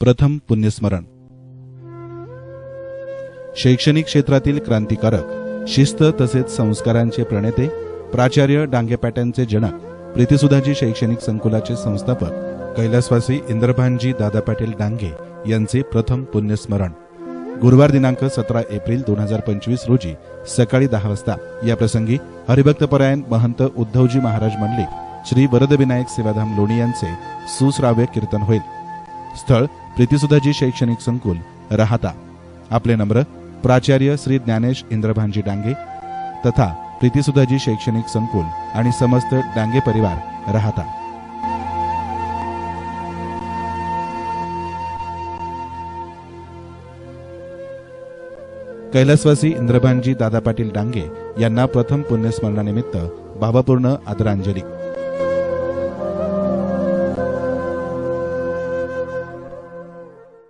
प्रथम पुण्यस्मरण. शैक्षणिक क्षेत्रातील क्रांतिकारक शिस्त तसेच संस्कारांचे प्रणेते प्राचार्य डांगेपॅटनचे जनक प्रीतिसुधाजी शैक्षणिक संकुलाचे संस्थापक कैलासवासी इंद्रभानजी दादा पाटील डांगे यांचे प्रथम पुण्यस्मरण. गुरुवार दिनांक सतरा एप्रिल दोन हजार पंचवीस रोजी सकाळी दहा वाजता. या प्रसंगी हरिभक्तपरायण महंत उद्धवजी महाराज मंडलिक श्री वरदविनायक सेवाधाम लोणी यांचे सुश्राव्य कीर्तन होईल. स्थळ प्रीतिसुधाजी शैक्षणिक संकुल राहता. आपले नम्र प्राचार्य श्री ज्ञानेश इंद्रभानजी डांगे तथा प्रीतिसुधाजी शैक्षणिक संकुल आणि समस्त डांगे परिवार राहता. कैलासवासी इंद्रभानजी दादा पाटील डांगे यांना प्रथम पुण्यस्मरणानिमित्त भावपूर्ण आदरांजली.